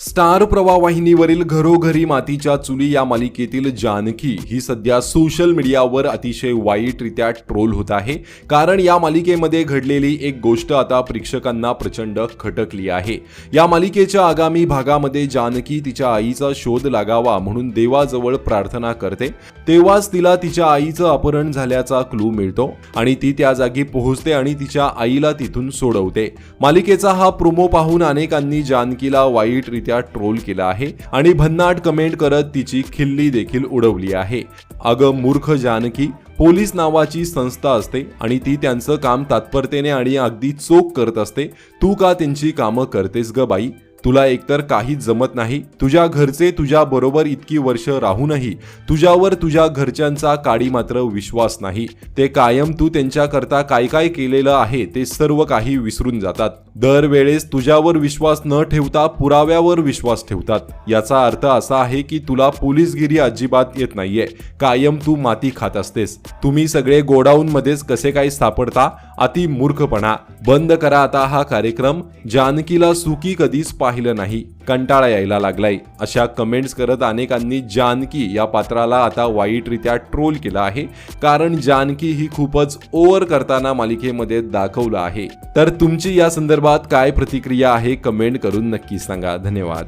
Star प्रवाह वाहिनीवरील घरोघरी मातीच्या चुली या मालिकेतील जानकी ही सध्या सोशल मीडियावर अतिशय वाईटरित्या ट्रोल होत आहे. कारण या मालिकेमध्ये घडलेली एक गोष्ट आता प्रेक्षकांना प्रचंड खटकली आहे. या मालिकेच्या आगामी भागामध्ये जानकी तिच्या आईचा शोध लागावा म्हणून देवाजवळ प्रार्थना करते. तेव्हाच तिला तिच्या आईचं अपहरण झाल्याचा क्लू मिळतो आणि ती त्या जागी पोहोचते आणि तिच्या आईला तिथून सोडवते. मालिकेचा हा प्रोमो पाहून अनेकांनी जानकीला वाईट वाईटरित्या ट्रोल केला आहे आणि भन्नाट कमेंट करत तिची खिल्ली देखील उडवली आहे. अगं मूर्ख जानकी पोलीस नावाची संस्था असते आणि ती त्यांचं काम तात्परतेने आणि अगदी चोख करत असते. तू का त्यांची कामं करतेस ग बाई? तुला एकतर काहीच जमत नाही. तुझ्या घरचे तुझ्या बरोबर इतकी वर्ष राहूनही तुझ्यावर तुझ्या घरच्यांचा काडी मात्र विश्वास नाही. ते कायम तू त्यांच्याकरता काय काय केलेलं आहे ते सर्व काही विसरून जातात. दरवेळेस तुझ्यावर विश्वास न ठेवता पुराव्यावर विश्वास ठेवतात. याचा अर्थ असा आहे की तुला पोलीसगिरी अजिबात येत नाहीये. कायम तू माती खात असतेस. तुम्ही सगळे गोडाऊन मध्येच कसे काही सापडता? अति मूर्खपणा. बंद करा आता हा कार्यक्रम. जानकीला सुकी कधीच पाहिलं नाही. कंटाळा यायला लागलाय. अशा कमेंट्स करत अनेकांनी जानकी या पात्राला आता वाईटरित्या ट्रोल केला आहे. कारण जानकी ही खूपच ओव्हर करताना मालिकेमध्ये दाखवलं आहे. तर तुमची या संदर्भात संदर्भात काय प्रतिक्रिया आहे कमेंट करून नक्की सांगा. धन्यवाद.